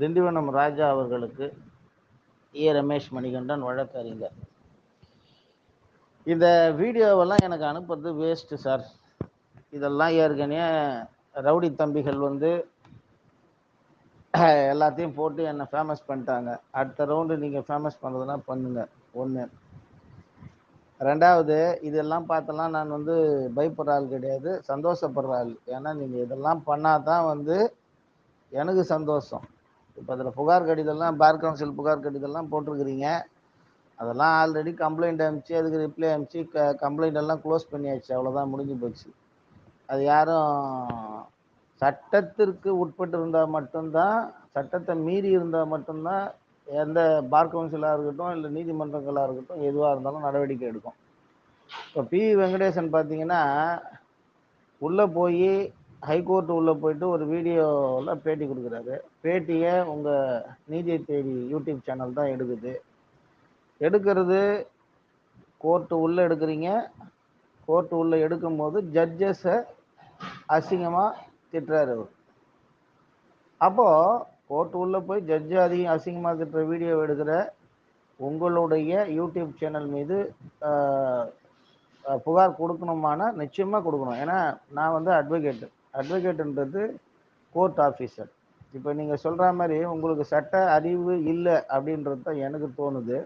திண்டிவனம் ராஜா அவர்களுக்கு ஏ. ரமேஷ் மணிகண்டன் வழக்கறிஞர் இந்த வீடியோவெல்லாம் எனக்கு அனுப்புறது வேஸ்ட்டு சார் இதெல்லாம் ஏற்கனவே ரவுடி தம்பிகள் வந்து எல்லாத்தையும் போட்டு என்னை ஃபேமஸ் பண்ணிட்டாங்க. அடுத்த ரவுண்டு நீங்கள் ஃபேமஸ் பண்ணுறதுனா பண்ணுங்கள் ஒன்று ரெண்டாவது இதெல்லாம் பார்த்தெல்லாம் நான் வந்து பயப்படுற ஆள் கிடையாது சந்தோஷப்படுற ஆள். ஏன்னா நீங்கள் இதெல்லாம் பண்ணாதான் வந்து எனக்கு சந்தோஷம். இப்போ அதில் புகார் கடிதம்லாம் பார் கவுன்சில் புகார் கடிதம்லாம் போட்டிருக்கிறீங்க. அதெல்லாம் ஆல்ரெடி கம்ப்ளைண்ட் அனுப்பிச்சு அதுக்கு ரிப்ளை அனுப்பிச்சு க கம்ப்ளைண்ட் எல்லாம் க்ளோஸ் பண்ணியாச்சு. அவ்வளோதான் முடிஞ்சு போச்சு. அது யாரும் சட்டத்திற்கு உட்பட்டு இருந்தால் மட்டும்தான் சட்டத்தை மீறி இருந்தால் மட்டும்தான் எந்த பார் கவுன்சிலாக இருக்கட்டும் இல்லை நீதிமன்றங்களாக இருக்கட்டும் எதுவாக இருந்தாலும் நடவடிக்கை எடுக்கும். இப்போ பி வெங்கடேசன் பார்த்தீங்கன்னா உள்ளே போய் ஹைகோர்ட் உள்ளே போயிட்டு ஒரு வீடியோவில் பேட்டி கொடுக்குறாரு. பேட்டியை உங்கள் நீதி தேடி யூடியூப் சேனல் தான் எடுக்குது. எடுக்கிறது கோர்ட்டு உள்ளே எடுக்கிறீங்க. கோர்ட்டு உள்ளே எடுக்கும்போது ஜட்ஜஸை அசிங்கமாக திட்டுறாரு அவர். அப்போது கோர்ட்டு உள்ளே போய் ஜட்ஜு அதிகம் அசிங்கமாக திட்டுற வீடியோ எடுக்கிற உங்களுடைய யூடியூப் சேனல் மீது புகார் கொடுக்கணுமான நிச்சயமாக கொடுக்கணும். ஏன்னா நான் வந்து அட்வொகேட்டு அட்வொகேட்டுன்றது கோர்ட் ஆஃபீஸர் இப்போ நீங்கள் சொல்கிற மாதிரி உங்களுக்கு சட்ட அறிவு இல்லை அப்படின்றது தான் எனக்கு தோணுது.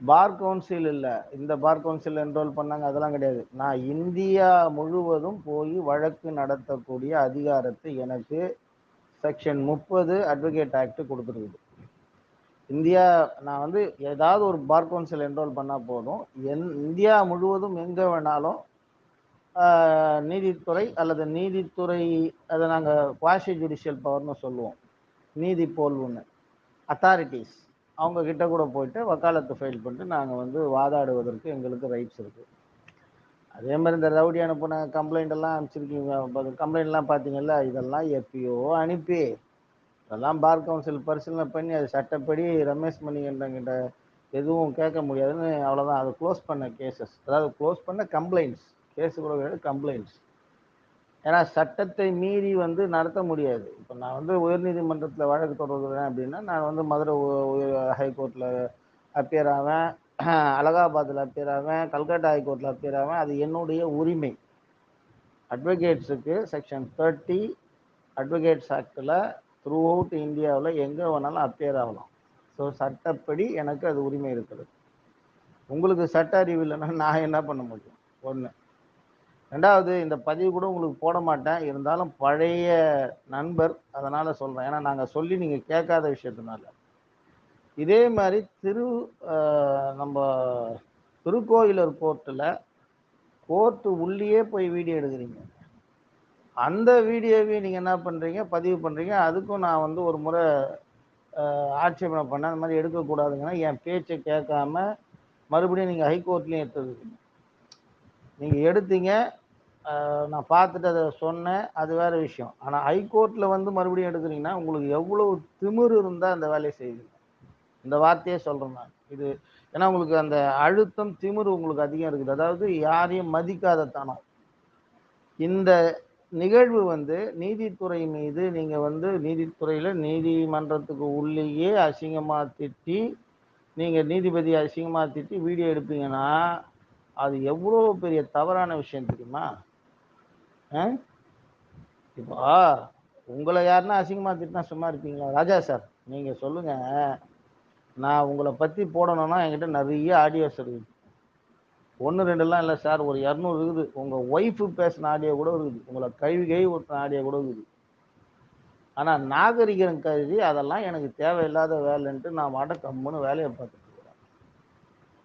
பார் கவுன்சில் இல்லை. இந்த பார் கவுன்சில் என்ரோல் பண்ணாங்க அதெல்லாம் கிடையாது. நான் இந்தியா முழுவதும் போய் வழக்கு நடத்தக்கூடிய அதிகாரத்தை எனக்கு செக்ஷன் முப்பது அட்வொகேட் ஆக்ட் கொடுத்துருக்குது. இந்தியா நான் வந்து ஏதாவது ஒரு பார் கவுன்சில் என்ரோல் பண்ணால் போதும். என் இந்தியா முழுவதும் எங்கே வேணாலும் நீதித்துறை அல்லது நீதித்துறை அதை நாங்கள் குவாஷி ஜுடிஷியல் பவர்னு சொல்லுவோம். நீதி போல்வுன்னு. அத்தாரிட்டிஸ் அவங்க கிட்ட கூட போயிட்டு வக்காலத்து ஃபைல் பண்ணிட்டு நாங்கள் வந்து வாதாடுவதற்கு எங்களுக்கு ரைட்ஸ் இருக்குது அதே மாதிரி இந்த ரவுடி அனுப்பின கம்ப்ளைண்ட் எல்லாம் அனுப்பிச்சிருக்கீங்க. கம்ப்ளைண்ட்லாம் பார்த்தீங்கல்ல இதெல்லாம் எப்பயோ அனுப்பி இதெல்லாம் பார் கவுன்சில் பரிசீலனை பண்ணி அது சட்டப்படி ரமேஷ் மணிகண்டங்கிட்ட எதுவும் கேட்க முடியாதுன்னு அவ்வளோதான் அதை க்ளோஸ் பண்ண கேசஸ் அதாவது க்ளோஸ் பண்ண கம்ப்ளைண்ட்ஸ் கேஸ் கம்ப்ளைண்ட்ஸ் ஏன்னா சட்டத்தை மீறி வந்து நடத்த முடியாது. இப்போ நான் வந்து உயர்நீதிமன்றத்தில் வழக்கு தொடர்கிறேன் அப்படின்னா நான் வந்து மதுரை ஹைகோர்ட்டில் அப்பியர் ஆவேன். அலகாபாத்தில் அப்பியர் ஆவேன். கல்கட்டா ஹைகோர்ட்டில் அப்பியர் ஆவேன். அது என்னுடைய உரிமை. அட்வொகேட்ஸுக்கு செக்ஷன் தேர்ட்டி அட்வொகேட்ஸ் ஆக்டில் த்ரூ அவுட் இந்தியாவில் எங்கே வேணாலும் அப்பியர் ஆகலாம். ஸோ சட்டப்படி எனக்கு அது உரிமை இருக்கிறது. உங்களுக்கு சட்ட அறிவு இல்லைன்னா நான் என்ன பண்ண முடியும்? ஒன்று ரெண்டாவது இந்த பதிவு கூட உங்களுக்கு போட மாட்டேன். இருந்தாலும் பழைய நண்பர் அதனால் சொல்கிறேன் ஏன்னா நாங்கள் சொல்லி நீங்கள் கேட்காத விஷயத்தினால. இதே மாதிரி திரு நம்ம திருக்கோயிலூர் கோர்ட்டில் கோர்ட்டு உள்ளேயே போய் வீடியோ எடுக்கிறீங்க. அந்த வீடியோவையும் நீங்கள் என்ன பண்ணுறீங்க பதிவு பண்ணுறீங்க அதுக்கும் நான் வந்து ஒரு முறை ஆட்சேபனை பண்ணேன். அந்த மாதிரி எடுக்கக்கூடாதுங்கன்னா என் பேச்சை கேட்காம மறுபடியும் நீங்கள் ஹைகோர்ட்லேயும் எடுத்துருக்கீங்க நீங்கள் எடுத்தீங்க நான் பார்த்துட்டு அதை சொன்னேன். அது வேறு விஷயம். ஆனால் ஹைகோர்ட்டில் வந்து மறுபடியும் எடுக்கிறீங்கன்னா உங்களுக்கு எவ்வளோ திமிர் இருந்தால் அந்த வேலையை செய்வீங்க. இந்த வார்த்தையே சொல்கிறேன் நான். இது ஏன்னா உங்களுக்கு அந்த அழுத்தம் திமிர் உங்களுக்கு அதிகம் இருக்குது. அதாவது யாரையும் மதிக்காத தனம். இந்த நிகழ்வு வந்து நீதித்துறை மீது நீங்கள் வந்து நீதித்துறையில் நீதிமன்றத்துக்கு உள்ளேயே அசிங்கமாக திட்டி நீங்கள் நீதிபதி அசிங்கமாக திட்டி வீடியோ எடுப்பீங்கன்னா அது எவ்வளோ பெரிய தவறான விஷயம் தெரியுமா? இப்போ உங்களை யாருன்னா அசிங்கமாக திட்டினா சும்மா இருப்பீங்களா? ராஜா சார் நீங்கள் சொல்லுங்கள் நான் உங்களை பற்றி போடணும்னா என்கிட்ட நிறைய ஆடியோஸ் இருக்குது. ஒன்று ரெண்டுலாம் இல்லை சார் ஒரு இரநூறு இருக்குது. உங்கள் ஒய்ஃபு பேசின ஆடியோ கூட இருக்குது. உங்களை கழுவி கழுவி ஊற்றின ஆடியோ கூட இருக்குது. ஆனால் நாகரிகம் கருதி அதெல்லாம் எனக்கு தேவையில்லாத வேலைன்ட்டு நான் மாட்ட கம்முன்னு வேலையை பார்த்துட்டு இருக்கிறேன்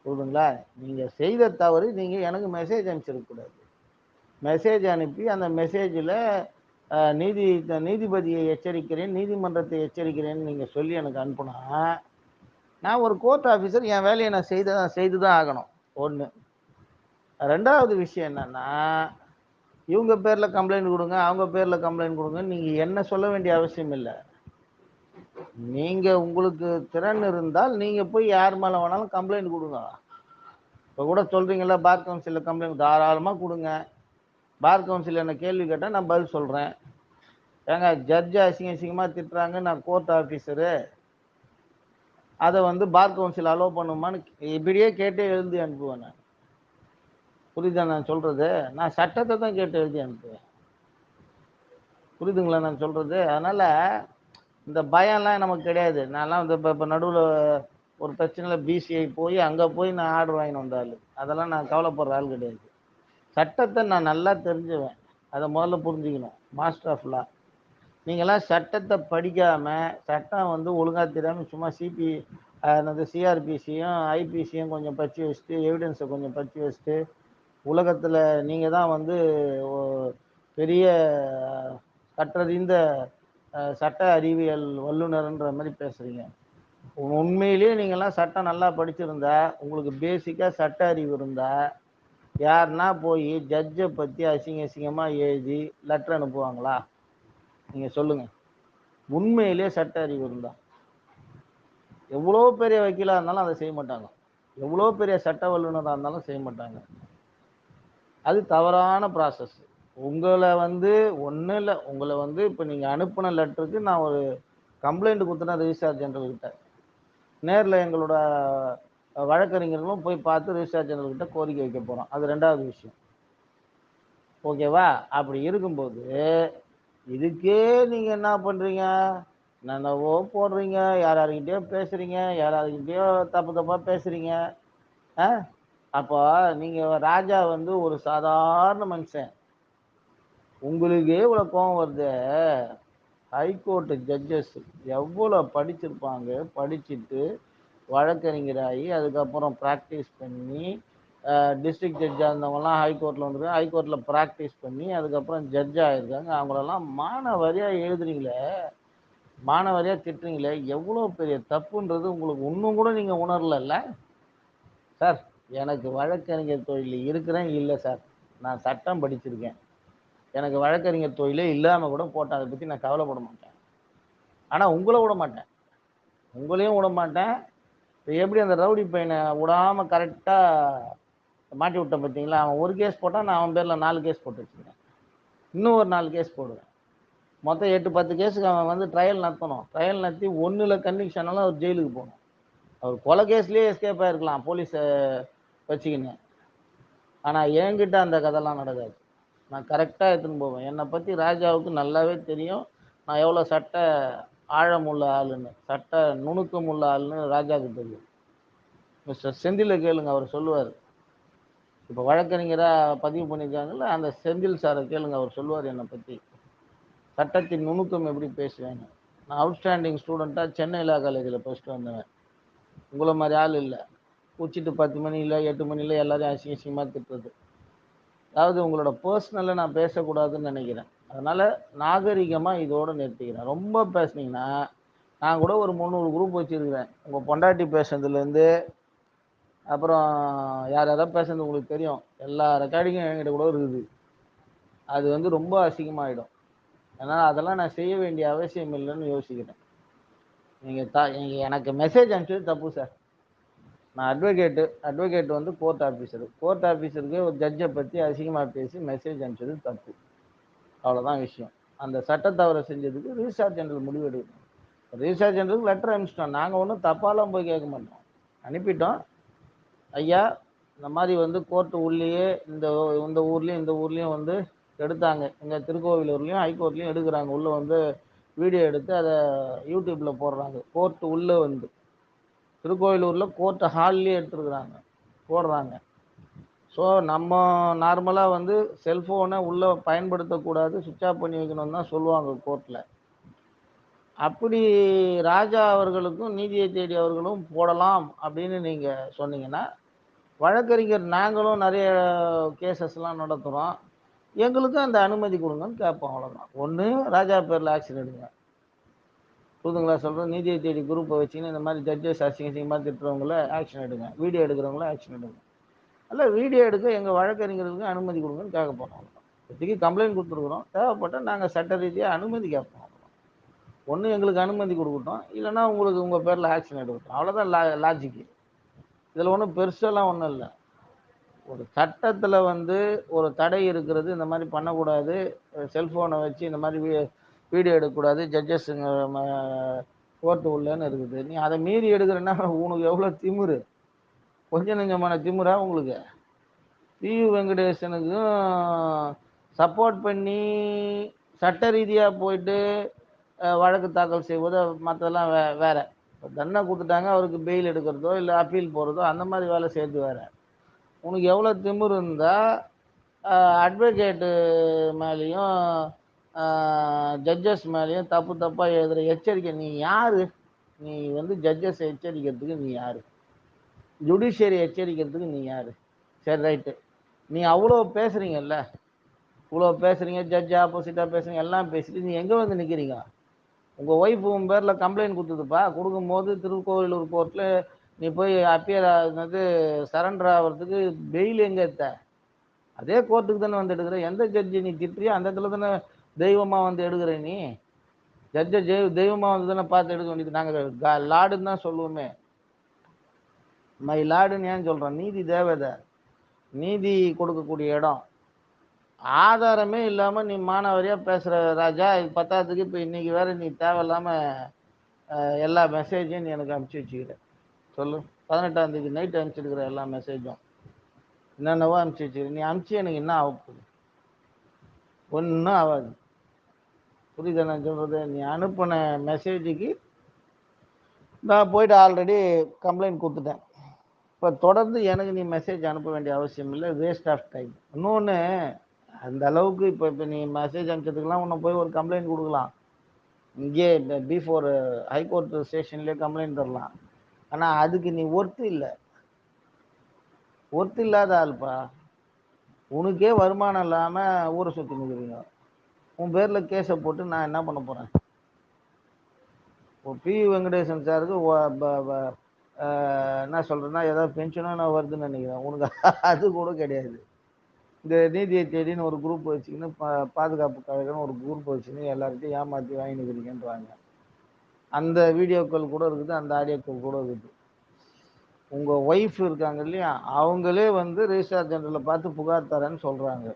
புரியுதுங்களா? நீங்கள் செய்த தவறு நீங்கள் எனக்கு மெசேஜ் அனுப்பிச்சிடக்கூடாது. மெசேஜ் அனுப்பி அந்த மெசேஜில் நீதி நீதிபதியை எச்சரிக்கிறேன் நீதிமன்றத்தை எச்சரிக்கிறேன்னு நீங்கள் சொல்லி எனக்கு அனுப்புனா நான் ஒரு கோர்ட் ஆஃபீஸர் என் வேலையை நான் செய்து தான் செய்து தான் ஆகணும். ஒன்று ரெண்டாவது விஷயம் என்னன்னா இவங்க பேரில் கம்ப்ளைண்ட் கொடுங்க அவங்க பேரில் கம்ப்ளைண்ட் கொடுங்க நீங்கள் என்ன சொல்ல வேண்டிய அவசியம் இல்லை. நீங்கள் உங்களுக்கு திறன் இருந்தால் நீங்கள் போய் யார் மேலே வேணாலும் கம்ப்ளைண்ட் கொடுங்க. இப்போ கூட சொல்கிறீங்களா பார் கவுன்சிலில் கம்ப்ளைண்ட் தாராளமாக கொடுங்க. பார் கவுன்சில் என்ன கேள்வி கேட்டால் நான் பதில் சொல்கிறேன் ஏங்க ஜட்ஜ் அசிங்க அசிங்கமாக திட்டுறாங்க நான் கோர்ட் ஆஃபீஸரு அதை வந்து பார் கவுன்சில் அலோவ் பண்ணுமான்னு இப்படியே கேட்டே எழுதி அனுப்புவேன் நான். புரியுதா நான் சொல்கிறது நான் சட்டத்தை தான் கேட்டு எழுதி அனுப்புவேன். புரியுதுங்களா நான் சொல்கிறது அதனால் இந்த பயம்லாம் நமக்கு கிடையாது. நான்லாம் வந்து இப்போ இப்போ நடுவில் ஒரு பிரச்சனையில் பிசிஐ போய் அங்கே போய் நான் ஆர்டர் வாங்கினு வந்தாள் அதெல்லாம் நான் கவலைப்படுற ஆள் கிடையாது. சட்டத்தை நான் நல்லா தெரிஞ்சுவேன். அதை முதல்ல புரிஞ்சுக்கணும். மாஸ்டர் ஆஃப் லா நீங்களாம் சட்டத்தை படிக்காமல் சட்டம் வந்து ஒழுங்காக தெரியாமல் சும்மா சிபி அந்த சிஆர்பிசியும் ஐபிசியும் கொஞ்சம் படித்து வச்சுட்டு எவிடன்ஸை கொஞ்சம் படித்து வச்சுட்டு உலகத்தில் நீங்கள் தான் வந்து பெரிய கற்றறிந்த சட்ட அறிவியல் வல்லுநர்ன்ற மாதிரி பேசுகிறீங்க உண்மையிலேயே நீங்கள்லாம் சட்டம் நல்லா படிச்சிருந்தா உங்களுக்கு பேசிக்காக சட்ட அறிவு இருந்தால் யாருன்னா போய் ஜட்ஜை பற்றி அசிங்க அசிங்கமாக எழுதி லெட்டர் அனுப்புவாங்களா? நீங்கள் சொல்லுங்கள் உண்மையிலேயே சட்ட அறிவு இருந்தால் எவ்வளோ பெரிய வக்கீலாக இருந்தாலும் அதை செய்ய மாட்டாங்க. எவ்வளோ பெரிய சட்ட வல்லுநராக இருந்தாலும் செய்ய மாட்டாங்க. அது தவறான ப்ராசஸ் உங்களை வந்து ஒன்றும் இல்லை. உங்களை வந்து இப்போ நீங்கள் அனுப்பின லெட்டருக்கு நான் ஒரு கம்ப்ளைண்ட் கொடுத்தேன் ரிஜிஸ்ட்ரார் ஜெனரல்கிட்ட நேரில் எங்களோட வழக்கறிஞர்களும் போய் பார்த்து ரிஜிஸ்ட்ரார் ஜெனரல்கிட்ட கோரிக்கை வைக்க போகிறோம் அது ரெண்டாவது விஷயம். ஓகேவா அப்படி இருக்கும்போது இதுக்கே நீங்கள் என்ன பண்ணுறீங்க என்னென்னவோ போடுறீங்க. யார் யாருக்கிட்டேயோ பேசுகிறீங்க யார் யாருக்கிட்டேயோ தப்பு தப்பாக பேசுகிறீங்க ஆ? அப்போ நீங்கள் ராஜா வந்து ஒரு சாதாரண மனுஷன். உங்களுக்கே இவ்வளோ கோபம் வருது. ஹைகோர்ட்டு ஜட்ஜஸ் எவ்வளோ படிச்சிருப்பாங்க? படிச்சுட்டு வழக்கறிஞராகி அதுக்கப்புறம் ப்ராக்டிஸ் பண்ணி டிஸ்ட்ரிக்ட் ஜட்ஜாக இருந்தவங்கலாம் ஹைகோர்ட்டில் வந்துருக்காங்க. ஹைகோர்ட்டில் ப்ராக்டிஸ் பண்ணி அதுக்கப்புறம் ஜட்ஜாக ஆகிருக்காங்க அவங்களெல்லாம் மானவரியாக எழுதுறீங்களே? மானவரியாக திட்டுறீங்களே? எவ்வளோ பெரிய தப்புன்றது உங்களுக்கு ஒன்றும் கூட நீங்கள் உணரலல்ல? சார் எனக்கு வழக்கறிஞர் தொழிலில் இருக்கிறேன். இல்லை சார் நான் சட்டம் படிச்சிருக்கேன். எனக்கு வழக்கறிஞர் தொழிலே இல்லாமல் கூட போட்டேன். அதை பற்றி நான் கவலைப்பட மாட்டேன். ஆனால் உங்களை விட மாட்டேன். உங்களையும் விட மாட்டேன். எப்படி அந்த ரவுடி பையனை விடாமல் கரெக்டாக மாட்டி விட்டேன் பார்த்தீங்களா அவன் ஒரு கேஸ் போட்டால் நான் அவன் பேரில் நாலு கேஸ் போட்டு வச்சுருக்கேன் இன்னும் ஒரு நாலு கேஸ் போடுவேன். மொத்தம் எட்டு பத்து கேஸுக்கு அவன் வந்து ட்ரையல் நடத்தணும். ட்ரையல் நடத்தி ஒன்றில் கன்விக்ஷனாலும் அவர் ஜெயிலுக்கு போகணும். அவர் கொலை கேஸ்லேயே எஸ்கேப் ஆகிருக்கலாம் போலீஸை வச்சுக்கின்னு. ஆனால் என்கிட்ட அந்த கதைலாம் நடக்காது. நான் கரெக்டாக எடுத்துன்னு போவேன். என்னை பற்றி ராஜாவுக்கு நல்லாவே தெரியும். நான் எவ்வளோ சட்ட ஆழமுள்ள ஆளுன்னு சட்ட நுணுக்கம் உள்ள ஆளுன்னு ராஜாவுக்கு தெரியும். மிஸ்டர் செந்திலை கேளுங்க அவர் சொல்லுவார். இப்போ வழக்கறிஞராக பதிவு பண்ணியிருக்காங்கல்ல அந்த செந்தில் சாரை கேளுங்க அவர் சொல்லுவார் என்னை பற்றி சட்டத்தின் நுணுக்கம் எப்படி பேசுவேன்னு. நான் அவுட்ஸ்டாண்டிங் ஸ்டூடெண்ட்டாக சென்னை லா காலேஜில் படிச்சுட்டு வந்தவன். உங்களை மாதிரி ஆள் இல்லை. குச்சிட்டு பத்து மணியில் எட்டு மணியில் எல்லாரையும் அசிங்க அசிங்கமாக திட்டுறது. அதாவது உங்களோட பர்சனலை நான் பேசக்கூடாதுன்னு நினைக்கிறேன். அதனால் நாகரிகமாக இதோடு நிறுத்திக்கிறேன். ரொம்ப பேசுனீங்கன்னா நான் கூட ஒரு முந்நூறு குரூப் வச்சுருக்கிறேன். உங்கள் பொண்டாட்டி பேசுனதுலேருந்து அப்புறம் யார் யாராவது பேசுனது உங்களுக்கு தெரியும். எல்லா ரெக்கார்டிங்கும் என்கிட்ட கூட இருக்குது. அது வந்து ரொம்ப அசிங்கமாயிடும். அதனால் அதெல்லாம் நான் செய்ய வேண்டிய அவசியம் இல்லைன்னு யோசிக்கிறேன். நீங்கள் த நீங்கள் எனக்கு மெசேஜ் அனுப்பிச்சது தப்பு சார் நான் அட்வொகேட்டு அட்வொகேட் வந்து கோர்ட் ஆஃபீஸர் கோர்ட் ஆஃபீஸருக்கு ஒரு ஜட்ஜை பற்றி அசிங்கமாக பேசி மெசேஜ் அனுப்பிச்சது தப்பு. அவ்வளோதான் விஷயம். அந்த சட்ட தவறை செஞ்சதுக்கு ரிஜிஸ்டார் ஜெனரல் முடிவு எடுக்கணும் ரிஜிஸ்டார் ஜெனரலுக்கு லெட்டர் அனுப்பிச்சிட்டோம். நாங்கள் ஒன்றும் தப்பாலாம் போய் கேட்க மாட்டோம். அனுப்பிட்டோம். ஐயா இந்த மாதிரி வந்து கோர்ட்டு உள்ளேயே இந்த இந்த ஊர்லேயும் இந்த ஊர்லேயும் வந்து எடுத்தாங்க. எங்கள் திருக்கோவிலூர்லேயும் ஹைகோர்ட்லேயும் எடுக்கிறாங்க. உள்ளே வந்து வீடியோ எடுத்து அதை யூடியூப்பில் போடுறாங்க. கோர்ட்டு உள்ளே வந்து. திருக்கோவிலூரில் கோர்ட்டு ஹால்லேயே எடுத்துருக்குறாங்க. போடுறாங்க. ஸோ நம்ம நார்மலாக வந்து செல்ஃபோனை உள்ளே பயன்படுத்தக்கூடாது. சுவிட்ச் ஆஃப் பண்ணி வைக்கணும்னு தான் சொல்லுவாங்க கோர்ட்டில் அப்படி ராஜா அவர்களுக்கும் நீதியை தேடி அவர்களும் போடலாம் அப்படின்னு நீங்கள் சொன்னீங்கன்னா வழக்கறிஞர் நாங்களும் நிறைய கேசஸ்லாம் நடத்துகிறோம் எங்களுக்கும் அந்த அனுமதி கொடுங்கன்னு கேட்போம் அவ்வளோதான் ஒன்று ராஜா பேரில் ஆக்ஷன் எடுங்க. புதுங்களா சொல்கிறோம் நீதியை தேடி குரூப்பை வச்சுன்னு இந்த மாதிரி ஜட்ஜஸ் அசிங்க அசிங்கமாக திட்டுறவங்கள ஆக்ஷன் எடுங்க. வீடியோ எடுக்கிறவங்கள ஆக்ஷன் எடுங்க. அல்ல வீடியோ எடுக்க எங்கள் வழக்கறிஞர்களுக்கு அனுமதி கொடுங்கன்னு கேட்க போகிறோம் இப்போதைக்கு கம்ப்ளைண்ட் கொடுத்துருக்குறோம். தேவைப்பட்டால் நாங்கள் சட்ட ரீதியாக அனுமதி கேட்போம். ஒன்று எங்களுக்கு அனுமதி கொடுக்கட்டும். இல்லைன்னா உங்களுக்கு உங்கள் பேரில் ஆக்ஷன் எடுக்கட்டும். அவ்வளோதான் லா லாஜிக்கு இதில் ஒன்றும் பெருசெல்லாம் ஒன்றும் இல்லை. ஒரு சட்டத்தில் வந்து ஒரு தடை இருக்கிறது இந்த மாதிரி பண்ணக்கூடாது. செல்ஃபோனை வச்சு இந்த மாதிரி வீ வீடியோ எடுக்கக்கூடாது. ஜட்ஜஸ்ங்க கோர்ட்டு உள்ளேன்னு இருக்குது. நீ அதை மீறி எடுக்கிறேன்னா உனக்கு எவ்வளோ திமிரு? கொஞ்சம் நெஞ்சமான திமுறா உங்களுக்கு. பியு வெங்கடேசனுக்கும் சப்போர்ட் பண்ணி சட்ட ரீதியாக போயிட்டு வழக்கு தாக்கல் செய்வது மற்றதெல்லாம் வே வேற. இப்போ தண்டனை கொடுத்துட்டாங்க அவருக்கு பெயில் எடுக்கிறதோ இல்லை அப்பீல் போகிறதோ அந்த மாதிரி வேலை சேர்த்து வேற. உனக்கு எவ்வளோ திமிரு இருந்தால் அட்வொகேட்டு மேலேயும் ஜட்ஜஸ் மேலேயும் தப்பு தப்பாக எழுதுகிற எச்சரிக்கை. நீ யார்? நீ வந்து ஜட்ஜஸ் எச்சரிக்கிறதுக்கு நீ யார்? ஜுடிஷியரி எச்சரிக்கிறதுக்கு நீ யார்? சரி ரைட்டு. நீ அவ்வளோ பேசுகிறீங்கல்ல இவ்வளோ பேசுகிறீங்க ஜட்ஜ் ஆப்போசிட்டாக பேசுகிறீங்க எல்லாம் பேசிட்டு நீ எங்கே வந்து நிற்கிறீங்க உங்கள் ஒய்ஃப் உன் பேரில் கம்ப்ளைண்ட் கொடுத்ததுப்பா? கொடுக்கும்போது திருக்கோவிலூர் கோர்ட்டில் நீ போய் அப்பியர் ஆகுது சரண்டர் ஆகிறதுக்கு பெயில் எங்கே எடுத்த? அதே கோர்ட்டுக்கு தானே வந்து எடுக்கிற? எந்த ஜட்ஜி நீ திட்டுறியோ அந்த இடத்துல தானே தெய்வமாக வந்து எடுக்கிற நீ? ஜட்ஜை தெய்வமாக வந்து தானே பார்த்து எடுக்க வேண்டியது. நாங்கள் லாடுன்னு தான் சொல்லுவோமே. மை லாடுன்னு ஏன் சொல்கிறேன் நீதி தேவதை. நீதி கொடுக்கக்கூடிய இடம். ஆதாரமே இல்லாமல் நீ மானாவாரியாக பேசுகிற ராஜா இது பத்தாததுக்கு இப்போ இன்றைக்கி வேறு நீ தேவையில்லாமல் எல்லா மெசேஜையும் நீ எனக்கு அனுப்பிச்சி வச்சுக்கிற. சொல்லு. பதினெட்டாம் தேதி நைட் அனுப்பிச்சிருக்கிற எல்லா மெசேஜும் என்னென்னவோ அனுப்பிச்சி வச்சுக்கிற. நீ அனுப்பிச்சு எனக்கு என்ன ஆக போகுது? ஒன்றும் ஆகாது. புரியுதா நான் சொல்கிறது நீ அனுப்பின மெசேஜுக்கு நான் போயிட்டு ஆல்ரெடி கம்ப்ளைண்ட் கொடுத்துட்டேன். இப்போ தொடர்ந்து எனக்கு நீ மெசேஜ் அனுப்ப வேண்டிய அவசியம் இல்லை வேஸ்ட் ஆஃப் டைம் இன்னொன்று அந்த அளவுக்கு இப்போ இப்போ நீ மெசேஜ் அனுப்பிச்சதுக்கெல்லாம் உன்னை போய் ஒரு கம்ப்ளைண்ட் கொடுக்கலாம். இங்கே பிஃபோர் ஹைகோர்ட் ஸ்டேஷன்லேயே கம்ப்ளைண்ட் தரலாம். ஆனால் அதுக்கு நீ ஒர்த்து இல்லை. ஒர்த்து இல்லாத ஆள்ப்பா. உனக்கே வருமானம் இல்லாமல் ஊரை சுற்றி நிற்கிறீங்க உன் பேரில் கேஸை போட்டு நான் என்ன பண்ண போகிறேன் இப்போ பி வெங்கடேசன் சாருக்கு ப- ப- என்ன சொல்கிறேன்னா ஏதாவது பென்ஷனும் நான் வருதுன்னு நினைக்கிறேன். உனக்கு அது கூட கிடையாது. இந்த நீதியை தேடின்னு ஒரு குரூப் வச்சுக்கின்னு பா பாதுகாப்பு கழகம்னு ஒரு குரூப் வச்சுன்னு எல்லார்ட்டையும் ஏமாற்றி வாங்கினுக்கிறீங்கன்றாங்க அந்த வீடியோக்கள் கூட இருக்குது அந்த ஆடியோக்கள் கூட இருக்குது. உங்கள் ஒய்ஃப் இருக்காங்க இல்லையா அவங்களே வந்து ரிஜிஸ்டார் ஜெனரலில் பார்த்து புகார் தரேன்னு சொல்கிறாங்க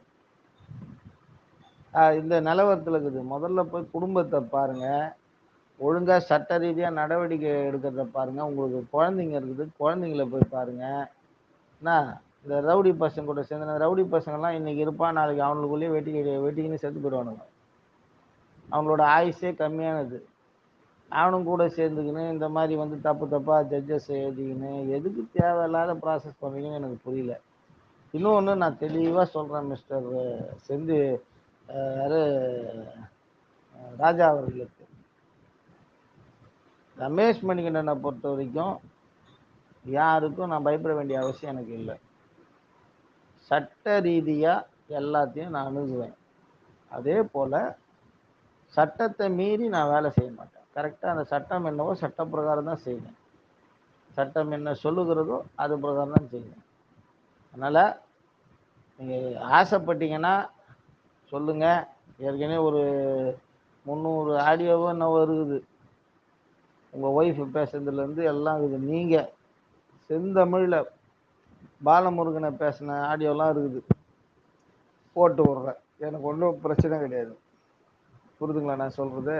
இந்த நிலவரத்தில் இருக்குது. முதல்ல போய் குடும்பத்தை பாருங்கள் ஒழுங்காக சட்ட ரீதியாக நடவடிக்கை எடுக்கிறத பாருங்கள் உங்களுக்கு குழந்தைங்க இருக்குது. குழந்தைங்கள போய் பாருங்கள் என்ன? இந்த ரவுடி பசங்க கூட சேர்ந்து ரவுடி பசங்கள்லாம் இன்னைக்கு இருப்பான் நாளைக்கு அவனுக்குள்ளேயே வெட்டி வெட்டிக்கின்னு செத்து போயிடுவானுங்க. அவங்களோட ஆயுஸே கம்மியானது. அவனும் கூட சேர்ந்துக்கின்னு இந்த மாதிரி வந்து தப்பு தப்பாக ஜட்ஜஸ் எழுதிக்கின்னு எதுக்கு தேவையில்லாத ப்ராசஸ் பண்ணுறீங்கன்னு எனக்கு புரியல. இன்னொன்று நான் தெளிவாக சொல்கிறேன் மிஸ்டர் செந்து யார்? ராஜா அவர்களுக்கு ரமேஷ் மணிகண்டனை பொறுத்த வரைக்கும் யாருக்கும் நான் பயப்பட வேண்டிய அவசியம் எனக்கு இல்லை. சட்ட ரீதியாக எல்லாத்தையும் நான் அணுகுவேன். அதே போல் சட்டத்தை மீறி நான் வேலை செய்ய மாட்டேன். கரெக்டாக அந்த சட்டம் என்னவோ சட்ட பிரகாரம் தான் செய்வேன். சட்டம் என்ன சொல்லுகிறதோ அது பிரகாரம் தான் செய்வேன். அதனால் நீங்கள் ஆசைப்பட்டீங்கன்னா சொல்லுங்கள் ஏற்கனவே ஒரு முந்நூறு ஆடியோவோ என்னவோ இருக்குது. உங்கள் ஒய்ஃப் பேசுனதுலேருந்து எல்லாம் இருக்குது நீங்கள் செந்தமிழில் பாலமுருகனை பேசின ஆடியோலாம் இருக்குது. போட்டு விட்றேன். எனக்கு ஒன்றும் பிரச்சனை கிடையாது. புரிதுங்களா நான் சொல்கிறது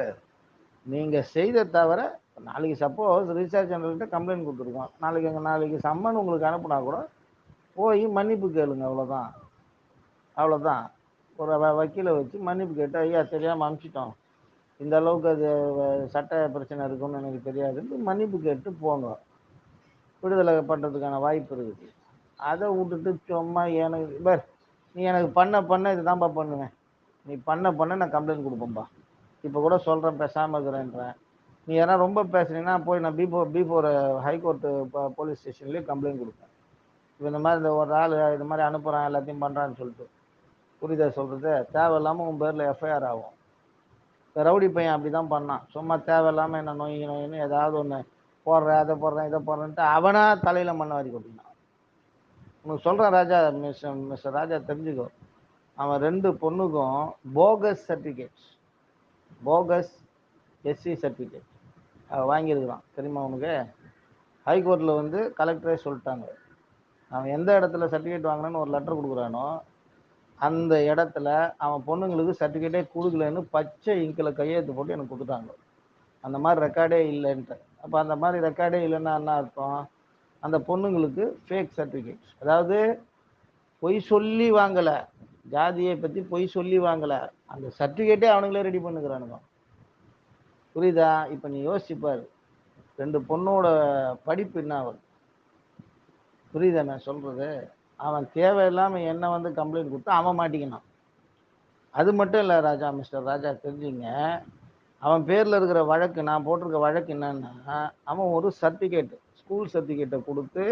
நீங்கள் செய்த தவிர நாளைக்கு சப்போஸ் ரீசார்ஜ் சேனல்கிட்ட கம்ப்ளைண்ட் கொடுத்துருக்கோம். நாளைக்கு எங்கள் நாளைக்கு சம்மன் உங்களுக்கு அனுப்புனா கூட போய் மன்னிப்பு கேளுங்க அவ்வளோதான் அவ்வளோதான் ஒரு வக்கீலை வச்சு மன்னிப்பு கேட்டு ஐயா தெரியாமல் அனுப்பிச்சிட்டோம். இந்த அளவுக்கு அது வ- சட்ட பிரச்சனை இருக்குன்னு எனக்கு தெரியாது. மன்னிப்பு கேட்டு போங்க. விடுதலை பண்ணுறதுக்கான வாய்ப்பு இருக்குது. அதை விட்டுட்டு சும்மா எனக்கு பார் நீ எனக்கு பண்ண பண்ண இதுதான்ப்பா பண்ணுவேன். நீ பண்ண பண்ண நான் கம்ப்ளைண்ட் கொடுப்பேன்ப்பா இப்போ கூட சொல்கிறேன் பேசாமல் இருக்கிறேன்றேன். நீ யாரா ரொம்ப பேசுனீங்கன்னா போய் நான் before before high court police ஸ்டேஷன்லேயே complaint கொடுப்பேன். இப்போ இந்த மாதிரி இந்த ஒரு ஆள் இது மாதிரி அனுப்புகிறான் எல்லாத்தையும் பண்ணுறான்னு சொல்லிட்டு. புரியுதா சொல்கிறது தேவையில்லாமல் உன் பேரில் எஃப்ஐஆர் ஆகும். ரவுடி பையன் அப்படி தான் பண்ணான். சும்மா தேவையில்லாமல் என்ன நோய் நோயின்னு ஏதாவது ஒன்று போடுறேன் அதை போடுறேன் இதை போடுறேன்ட்டு அவனா தலையில் மண்ணை வாரி கொட்டினான். உனக்கு சொல்கிறேன் ராஜா மிஸ் மிஸ்டர் ராஜா தெரிஞ்சுக்கோ. அவன் ரெண்டு பொண்ணுக்கும் bogus certificates bogus SC certificate அவன் வாங்கியிருக்கிறான். தெரியுமா உனக்கு? ஹைகோர்ட்டில் வந்து கலெக்டரே சொல்லிட்டாங்க. அவன் எந்த இடத்துல சர்டிஃபிகேட் வாங்கினான்னு ஒரு லெட்டர் கொடுக்குறானோ அந்த இடத்துல அவன் பொண்ணுங்களுக்கு சர்டிஃபிகேட்டே கொடுக்கலன்னு பச்சை இங்கில் கையெழுத்து போட்டு எனக்கு கொடுத்தாங்க. அந்த மாதிரி ரெக்கார்டே இல்லைன்ட்டு. அப்போ அந்த மாதிரி ரெக்கார்டே இல்லைன்னா என்ன அர்த்தம்? அந்த பொண்ணுங்களுக்கு ஃபேக் சர்டிஃபிகேட் அதாவது பொய் சொல்லி வாங்கலை. ஜாதியை பற்றி பொய் சொல்லி வாங்கலை. அந்த சர்டிஃபிகேட்டே அவனுங்களே ரெடி பண்ணுக்கிறானுங்க புரியுதா? இப்போ நீ யோசிப்பார் ரெண்டு பொண்ணோட படிப்பு என்ன ஆகுது? புரியுதா நான் சொல்கிறது அவன் தேவையில்லாமல் என்ன வந்து கம்ப்ளைண்ட் கொடுத்தா அவன் மாட்டிக்கினான். அது மட்டும் இல்லை ராஜா மிஸ்டர் ராஜா தெரிஞ்சுங்க. அவன் பேரில் இருக்கிற வழக்கு நான் போட்டிருக்க வழக்கு என்னன்னா அவன் ஒரு சர்டிஃபிகேட் ஸ்கூல் சர்டிஃபிகேட்டை கொடுத்து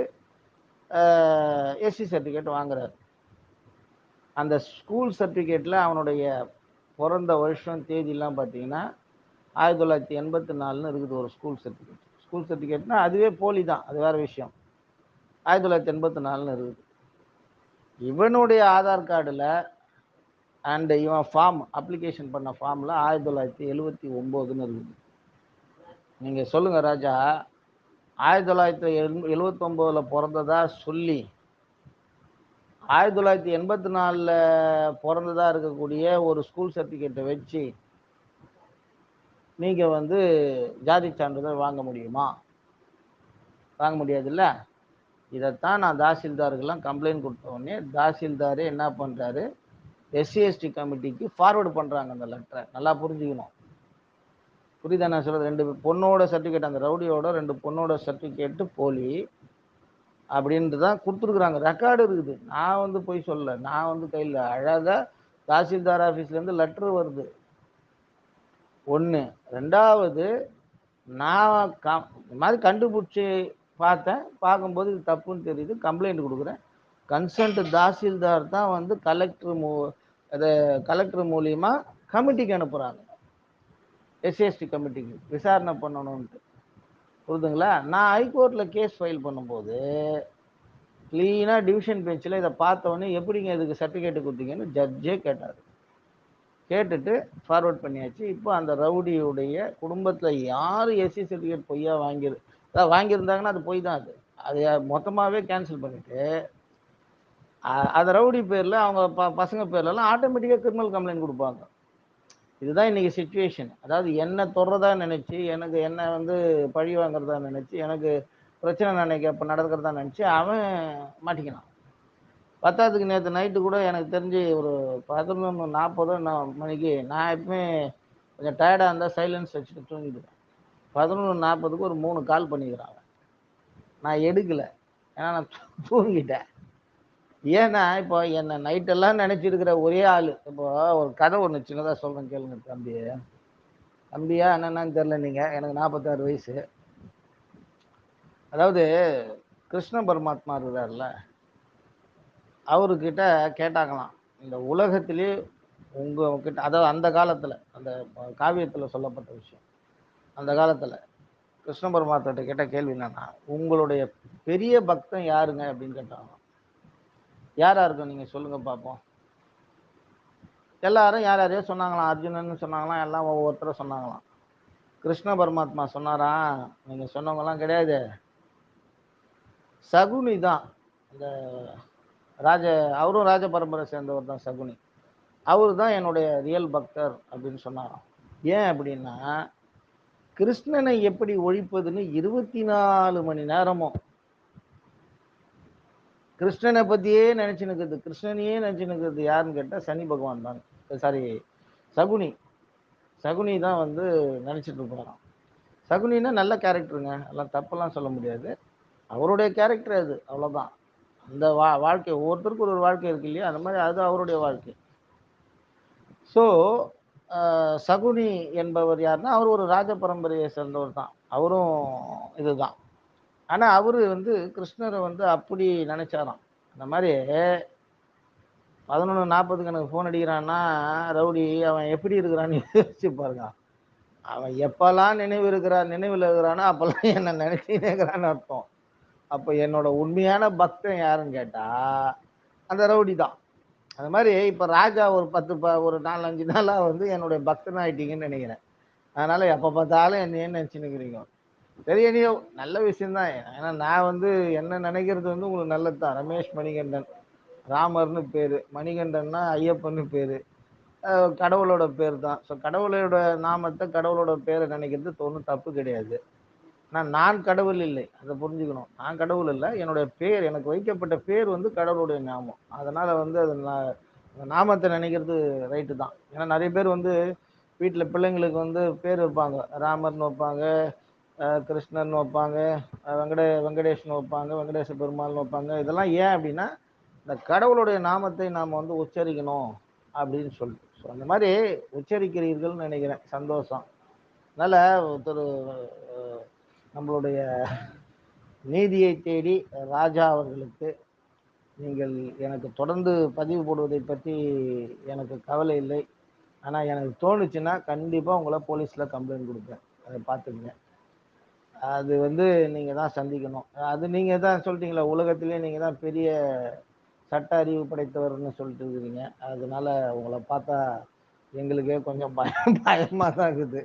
எஸ்சி சர்டிஃபிகேட் வாங்குறாரு. அந்த ஸ்கூல் சர்டிஃபிகேட்டில் அவனுடைய பிறந்த வருஷம் தேதியெல்லாம் பார்த்தீங்கன்னா ஆயிரத்தி தொள்ளாயிரத்தி எண்பத்தி நாலுன்னு இருக்குது ஒரு ஸ்கூல் சர்டிஃபிகேட் ஸ்கூல் சர்டிஃபிகேட்னா அதுவே போலி தான் அது வேறு விஷயம். ஆயிரத்தி தொள்ளாயிரத்தி எண்பத்தி நாலுன்னு இருக்குது. இவனுடைய ஆதார் கார்டில் அண்ட் இவன் ஃபார்ம் அப்ளிகேஷன் பண்ண ஃபார்மில் ஆயிரத்தி தொள்ளாயிரத்தி எழுபத்தி ஒம்போதுன்னு இருக்குது. நீங்கள் சொல்லுங்கள் ராஜா ஆயிரத்தி தொள்ளாயிரத்தி எழு எழுபத்தொம்போதில் பிறந்ததா சொல்லி ஆயிரத்தி தொள்ளாயிரத்தி எண்பத்தி நாலில் பிறந்ததாக இருக்கக்கூடிய ஒரு ஸ்கூல் சர்டிஃபிகேட்டை வச்சு நீங்கள் வந்து ஜாதி சான்றிதழ் வாங்க முடியுமா? வாங்க முடியாதுல்ல? இதைத்தான் நான் தாசில்தாருக்கெல்லாம் கம்ப்ளைண்ட் கொடுத்த உடனே தாசில்தாரே என்ன பண்ணுறாரு எஸ்சிஎஸ்டி கமிட்டிக்கு ஃபார்வர்டு பண்ணுறாங்க அந்த லெட்டரை நல்லா புரிஞ்சுக்கணும். புரியுதா நான் சொல்கிறது ரெண்டு பொண்ணோட சர்டிஃபிகேட் அந்த ரவுடியோட ரெண்டு பொண்ணோட சர்டிஃபிகேட்டு போலி அப்படின்ட்டு தான் கொடுத்துருக்குறாங்க. ரெக்கார்டு இருக்குது. நான் வந்து போய் சொல்ல நான் வந்து கையில் அழகாக தாசில்தார் ஆஃபீஸ்லேருந்து லெட்ரு வருது. ஒன்று ரெண்டாவது நான் க இந்த மாதிரி கண்டுபிடிச்சி பார்த்தேன். பார்க்கும்போது இது தப்புன்னு தெரியுது. கம்ப்ளைண்ட் கொடுக்குறேன். கன்சென்ட் தாசில்தார் தான் வந்து கலெக்டர் மூ அதை கலெக்டர் மூலியமா கமிட்டிக்கு அனுப்புகிறாங்க எஸ்சிஎஸ்டி கமிட்டிக்கு விசாரணை பண்ணணும்ன்ட்டு. புரியுதுங்களா நான் ஹைகோர்ட்டில் கேஸ் ஃபைல் பண்ணும்போது க்ளீனாக டிவிஷன் பெஞ்சில் இதை பார்த்தவொடனே எப்படிங்க இதுக்கு சர்டிஃபிகேட்டு கொடுத்தீங்கன்னு ஜட்ஜே கேட்டார். கேட்டுட்டு ஃபார்வர்ட் பண்ணியாச்சு. இப்போ அந்த ரவுடியுடைய குடும்பத்தில் யார் எஸ்சி சர்டிஃபிகேட் பொய்யா வாங்கிரு அதாவது வாங்கியிருந்தாங்கன்னா அது போய் தான் அது. அது மொத்தமாகவே கேன்சல் பண்ணிட்டு அ- அந்த ரவுடி பேரில் அவங்க ப பசங்க பேர்லலாம் ஆட்டோமேட்டிக்காக கிரிமினல் கம்ப்ளைண்ட் கொடுப்பாங்க. இதுதான் இன்னைக்கு சுச்சுவேஷன் அதாவது என்ன தொடுறதா நினச்சி எனக்கு என்ன வந்து பழி வாங்குறதா நினச்சி எனக்கு பிரச்சனை நினைக்க இப்போ நடக்கிறதா நினச்சி அவன் மாட்டிக்கினான் பத்தாவதுக்கு நேற்று நைட்டு கூட எனக்கு தெரிஞ்சு ஒரு பதினொன்று நாற்பதோ நான் மணிக்கு நான் எப்பவுமே கொஞ்சம் டயர்டாக இருந்தால் சைலன்ஸ் வச்சுட்டு தூங்கிடுவேன். பதினொன்று நாற்பதுக்கு ஒரு மூணு கால் பண்ணிக்கிறான் நான் எடுக்கலை. ஏன்னா நான் தூங்கிட்டேன். ஏன்னா இப்போ என்னை நைட்டெல்லாம் நினச்சிருக்கிற ஒரே ஆள். இப்போ ஒரு கதை ஒன்று சின்னதாக சொல்கிறேன் கேளுங்க தம்பி. தம்பியா என்னென்னு தெரில நீங்கள் எனக்கு நாற்பத்தாறு வயசு. அதாவது கிருஷ்ண பரமாத்மா இருக்கிறார்ல அவர்கிட்ட கேட்டாங்களாம் இந்த உலகத்திலே உங்ககிட்ட அதாவது அந்த காலத்தில் அந்த காவியத்தில் சொல்லப்பட்ட விஷயம். அந்த காலத்தில் கிருஷ்ண பரமாத்மாட்ட கேட்ட கேள்வி என்னன்னா உங்களுடைய பெரிய பக்தன் யாருங்க அப்படின்னு கேட்டாங்க. யாரா இருக்கும் நீங்க சொல்லுங்க பார்ப்போம் எல்லாரும் யார் யாரையோ சொன்னாங்களாம் அர்ஜுனன் சொன்னாங்களாம் எல்லாம் ஒவ்வொருத்தரும் சொன்னாங்களாம். கிருஷ்ண பரமாத்மா சொன்னாரா? நீங்க சொன்னவங்கலாம் கிடையாது. சகுனி தான். இந்த ராஜ அவரும் ராஜ பரம்பரை சேர்ந்தவர் தான் சகுனி. அவர் தான் என்னுடைய ரியல் பக்தர் அப்படின்னு சொன்னாராம். ஏன் அப்படின்னா கிருஷ்ணனை எப்படி ஒழிப்பதுன்னு இருபத்தி நாலு மணி நேரமும். கிருஷ்ணனை பத்தியே நினைச்சு நிற்கிறது கிருஷ்ணனையே நினைச்சு நிற்கிறது யாருன்னு கேட்டா சனி பகவான் தான். சாரி சகுனி. சகுனி தான் வந்து நினைச்சிட்டு இருப்பாராம் சகுனின்னா நல்ல கேரக்டருங்க. எல்லாம் தப்பெல்லாம் சொல்ல முடியாது. அவருடைய கேரக்டர் அது அவ்வளோதான் அந்த வா வாழ்க்கை ஒவ்வொருத்தருக்கும் ஒரு வாழ்க்கை இருக்கு இல்லையா? அந்த மாதிரி அது அவருடைய வாழ்க்கை. ஸோ சகுனி என்பவர் யாருன்னா அவர் ஒரு ராஜ பரம்பரையை சேர்ந்தவர் தான். அவரும் இதுதான். ஆனால் அவர் வந்து கிருஷ்ணரை வந்து அப்படி நினச்சாராம். அந்த மாதிரி பதினொன்று நாற்பதுக்கு எனக்கு ஃபோன் அடிக்கிறான்னா ரவுடி அவன் எப்படி இருக்கிறான்னு யோசிச்சு பாருங்க. அவன் எப்பெல்லாம் நினைவு இருக்கிறான் நினைவில் இருக்கிறானோ அப்போல்லாம் என்னை நினைச்சுனே இருக்கிறான்னு அர்த்தம். அப்போ என்னோட உண்மையான பக்தன் யாருன்னு கேட்டால் அந்த ரவுடி தான். அது மாதிரி இப்போ ராஜா ஒரு பத்து ப ஒரு நாலஞ்சு நாளாக வந்து என்னுடைய பக்தன் ஆயிட்டீங்கன்னு நினைக்கிறேன். அதனால் எப்போ பார்த்தாலும் என்னையே நினச்சினுக்கிறீங்க பெரிய நீ நல்ல விஷயம்தான். ஏன்னா நான் வந்து என்ன நினைக்கிறது வந்து உங்களுக்கு நல்லது தான் ரமேஷ் மணிகண்டன் ராமர்னு பேர். மணிகண்டன்னா ஐயப்பன்னு பேர். கடவுளோட பேர் தான் ஸோ கடவுளோட நாமத்தை கடவுளோட பேரை நினைக்கிறது ஒன்றும் தப்பு கிடையாது. ஆனால் நான் கடவுள் இல்லை. அதை புரிஞ்சுக்கணும். நான் கடவுள் இல்லை. என்னுடைய பேர் எனக்கு வைக்கப்பட்ட பேர் வந்து கடவுளுடைய நாமம். அதனால் வந்து அது நான் அந்த நாமத்தை நினைக்கிறது ரைட்டு தான். ஏன்னா நிறைய பேர் வந்து வீட்டில் பிள்ளைங்களுக்கு வந்து பேர் வைப்பாங்க. ராமர்னு வைப்பாங்க கிருஷ்ணர்னு வைப்பாங்க வெங்கடே வெங்கடேஷ்னு வைப்பாங்க வெங்கடேச பெருமாள்னு வைப்பாங்க. இதெல்லாம் ஏன் அப்படின்னா இந்த கடவுளுடைய நாமத்தை நாம் வந்து உச்சரிக்கணும் அப்படின்னு சொல்லிட்டு ஸோ அந்த மாதிரி உச்சரிக்கிறீர்கள்னு நினைக்கிறேன். சந்தோஷம். அதனால் ஒருத்தர் நம்மளுடைய நீதியை தேடி ராஜா அவர்களுக்கு நீங்கள் எனக்கு தொடர்ந்து பதிவு போடுவதை பற்றி எனக்கு கவலை இல்லை. ஆனால் எனக்கு தோணுச்சுன்னா கண்டிப்பாக உங்களை போலீஸில் கம்ப்ளைண்ட் கொடுப்பேன். அதை பார்த்துக்குங்க. அது வந்து நீங்கள் தான் சந்திக்கணும். அது நீங்கள் தான் சொல்லிட்டீங்களா? உலகத்திலே நீங்கள் தான் பெரிய சட்ட அறிவு படைத்தவர்னு சொல்லிட்டு இருக்கிறீங்க. அதனால உங்களை பார்த்தா எங்களுக்கே கொஞ்சம் பயம் பயமாக தான் இருக்குது.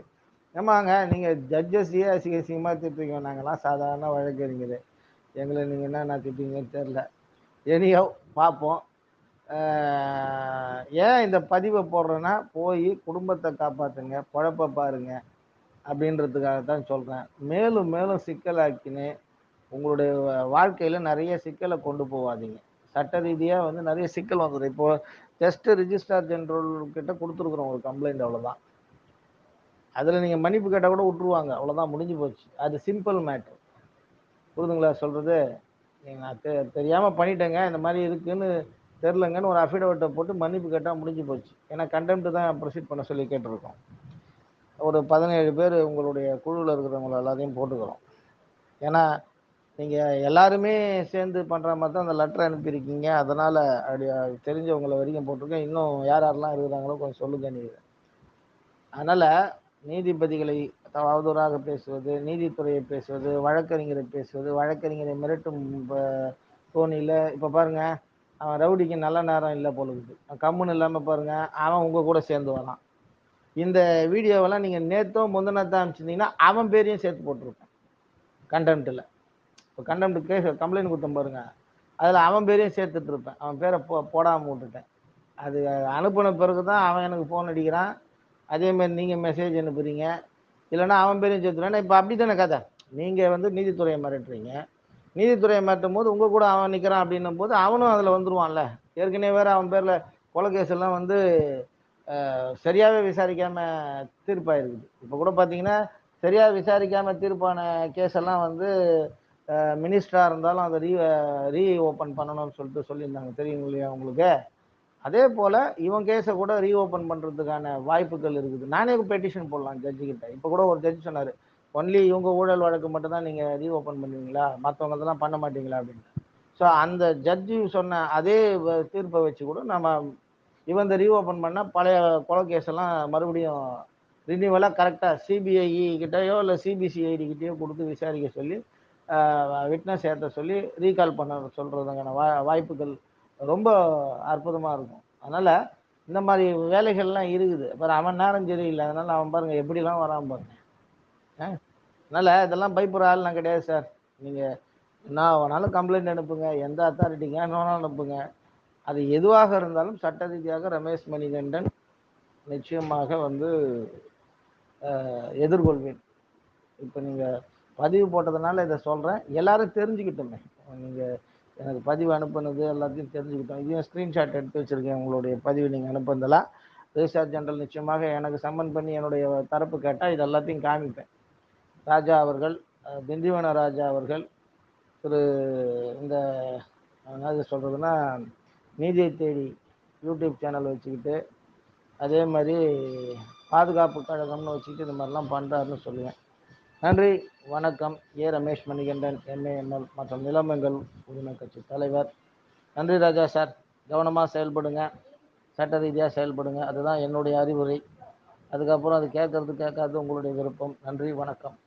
ஏமாங்க நீங்கள் ஜட்ஜஸையே அசிங்க அசிங்கமாக திட்டுறீங்க? நாங்கள்லாம் சாதாரண வழக்கறிஞர். எங்களை நீங்கள் என்னென்ன திட்டுவீங்கன்னு தெரில எனியோ பார்ப்போம் ஏன் இந்த பதிவை போடுறேன்னா போய் குடும்பத்தை காப்பாற்றுங்க குழப்ப பாருங்க அப்படின்றதுக்காக தான் சொல்கிறேன் மேலும் மேலும் சிக்கலாக்கின்னு உங்களுடைய வாழ்க்கையில் நிறைய சிக்கலை கொண்டு போகாதீங்க சட்ட ரீதியாக வந்து நிறைய சிக்கல் வந்துடும் இப்போது ஜஸ்ட்டு ரிஜிஸ்ட்ரார் ஜென்ரல் கிட்ட கொடுத்துருக்குறோம் ஒரு கம்ப்ளைண்ட் அவ்வளோதான் அதில் நீங்கள் மன்னிப்பு கேட்டால் கூட விட்ருவாங்க அவ்வளோதான் முடிஞ்சு போச்சு. அது சிம்பிள் மேட்ரு புரிதுங்களா சொல்கிறது நீங்கள் நான் தெ தெரியாமல் பண்ணிட்டேங்க இந்த மாதிரி இருக்குன்னு தெரிலங்கன்னு ஒரு அஃபிடவிட்டை போட்டு மன்னிப்பு கேட்டால் முடிஞ்சு போச்சு. ஏன்னா கண்டெம்ட்டு தான் ப்ரொசீட் பண்ண சொல்லி கேட்டிருக்கோம். ஒரு பதினேழு பேர் உங்களுடைய குழுவில் இருக்கிறவங்கள எல்லாத்தையும் போட்டுக்கிறோம். ஏன்னா நீங்கள் எல்லாருமே சேர்ந்து பண்ணுற மாதிரி தான் அந்த லெட்டர் அனுப்பியிருக்கீங்க. அதனால் அப்படி தெரிஞ்சவங்கள வரைக்கும் போட்டிருக்கேன். இன்னும் யார் யாரெல்லாம் இருக்கிறாங்களோ கொஞ்சம் சொல்லுங்க நீங்கள் அதனால் நீதிபதிகளை அவதூறாக பேசுவது நீதித்துறையை பேசுவது வழக்கறிஞரை பேசுவது வழக்கறிஞரை மிரட்டும் தோணியில் இப்போ பாருங்க அவன் ரவுடிக்கு நல்ல நேரம் இல்லை போல கம்முன்னு இல்லாமல் பாருங்க அவன் உங்கள் கூட சேர்ந்து வரான் இந்த வீடியோவெல்லாம் நீங்கள் நேத்தோ முந்தினத்தான் அனுப்பிச்சிருந்தீங்கன்னா அவன் பேரையும் சேர்த்து போட்டிருப்பேன். கண்டெம்ட்டில் இப்போ கண்டெம்ட் கேஸ் கம்ப்ளைண்ட் கொடுத்தேன் பாருங்க. அதில் அவன் பேரையும் சேர்த்துட்டு இருப்பேன். அவன் பேரை போ போடாமல் விட்டுட்டேன். அது அனுப்பின பிறகு தான் அவன் எனக்கு ஃபோன் அடிக்கிறான். அதே மாதிரி நீங்கள் மெசேஜ் அனுப்புறீங்க. இல்லைன்னா அவன் பேரையும் சேர்த்துருவேன் இப்போ அப்படி தானே கதை? நீங்கள் வந்து நீதித்துறையை மிரட்டுறீங்க. நீதித்துறையை மிரட்டும் போது உங்கள் கூட அவன் நிற்கிறான் அப்படின்னும் போது அவனும் அதில் வந்துருவான்ல. ஏற்கனவே வேறு அவன் பேரில் கொலை கேஸ் எல்லாம் வந்து சரியாகவே விசாரிக்காமல் தீர்ப்பாயிருக்குது. இப்போ கூட பார்த்தீங்கன்னா சரியாக விசாரிக்காமல் தீர்ப்பான கேஸ் எல்லாம் வந்து மினிஸ்டராக இருந்தாலும் அதை ரீ ரீ ஓப்பன் பண்ணணும்னு சொல்லிட்டு சொல்லியிருந்தாங்க. தெரியும் இல்லையா உங்களுக்கு? அதே போல் இவன் கேஸை கூட ரீஓப்பன் பண்ணுறதுக்கான வாய்ப்புகள் இருக்குது. நானே பெட்டிஷன் போடலாம் ஜட்ஜு கிட்ட. இப்போ கூட ஒரு ஜட்ஜ் சொன்னார் ஒன்லி இவங்க ஊழல் வழக்கு மட்டும்தான் நீங்கள் ரீஓப்பன் பண்ணுவீங்களா? மற்றவங்க இதெல்லாம் பண்ண மாட்டீங்களா? அப்படின்னு. ஸோ அந்த ஜட்ஜு சொன்ன அதே வ- தீர்ப்பை வச்சு கூட நம்ம இவன் இந்த ஓப்பன் பண்ணால் பழைய கொலை எல்லாம் மறுபடியும் ரினியூவலாக கரெக்டாக சிபிஐ கிட்டேயோ இல்லை சிபிசிஐடி கிட்டேயோ கொடுத்து விசாரிக்க சொல்லி விட்னஸ் ஏற்ற சொல்லி ரீகால் பண்ண சொல்கிறதுக்கான வா வாய்ப்புகள் ரொம்ப அற்புதமாக இருக்கும். அதனால் இந்த மாதிரி வேலைகள்லாம் இருக்குது. அப்புறம் அவன் நேரம் சரியில்லை. அதனால் அவன் பாருங்கள் எப்படிலாம் வரான் பாருங்க. அதனால் இதெல்லாம் பயப்படுற ஆள் நான் கிடையாது சார். நீங்கள் என்ன வேணாலும் கம்ப்ளைண்ட் அனுப்புங்க. எந்த அத்தாரிட்டிங்க என்ன வேணாலும் அனுப்புங்க. அது எதுவாக இருந்தாலும் சட்ட ரீதியாக ரமேஷ் மணிகண்டன் நிச்சயமாக வந்து எதிர்கொள்வேன். இப்போ நீங்கள் பதிவு போட்டதுனால இதை சொல்கிறேன் எல்லாரும் தெரிஞ்சுக்கிட்டோமே. நீங்கள் எனக்கு பதிவு அனுப்புனது எல்லாத்தையும் தெரிஞ்சுக்கிட்டோம். இதையும் ஸ்க்ரீன்ஷாட் எடுத்து வச்சுருக்கேன் உங்களுடைய பதிவு நீங்கள் அனுப்புனதெல்லாம் ரிஜிஸ்டார் ஜெனரல் நிச்சயமாக எனக்கு சம்மன் பண்ணி என்னுடைய தரப்பு கேட்டால் இது எல்லாத்தையும் காமிப்பேன். ராஜா அவர்கள் திண்டிவன ராஜா அவர்கள் திரு இந்த என்னது சொல்கிறதுனா நீதியை தேடி யூடியூப் சேனல் வச்சுக்கிட்டு அதே மாதிரி பாதுகாப்பு கழகம்னு வச்சுக்கிட்டு இந்த மாதிரிலாம் பண்ணுறாருன்னு சொல்லுவேன். நன்றி. வணக்கம். ஏ ரமேஷ் மணிகண்டன் எம்ஏஎம்எல் மற்றும் நிலமங்கள் உரிமை கட்சி தலைவர். நன்றி ராஜா சார் கவனமாக செயல்படுங்க. சட்ட ரீதியாக செயல்படுங்க. அதுதான் என்னுடைய அறிவுரை. அதுக்கப்புறம் அது கேட்கறது கேட்காது உங்களுடைய விருப்பம். நன்றி. வணக்கம்.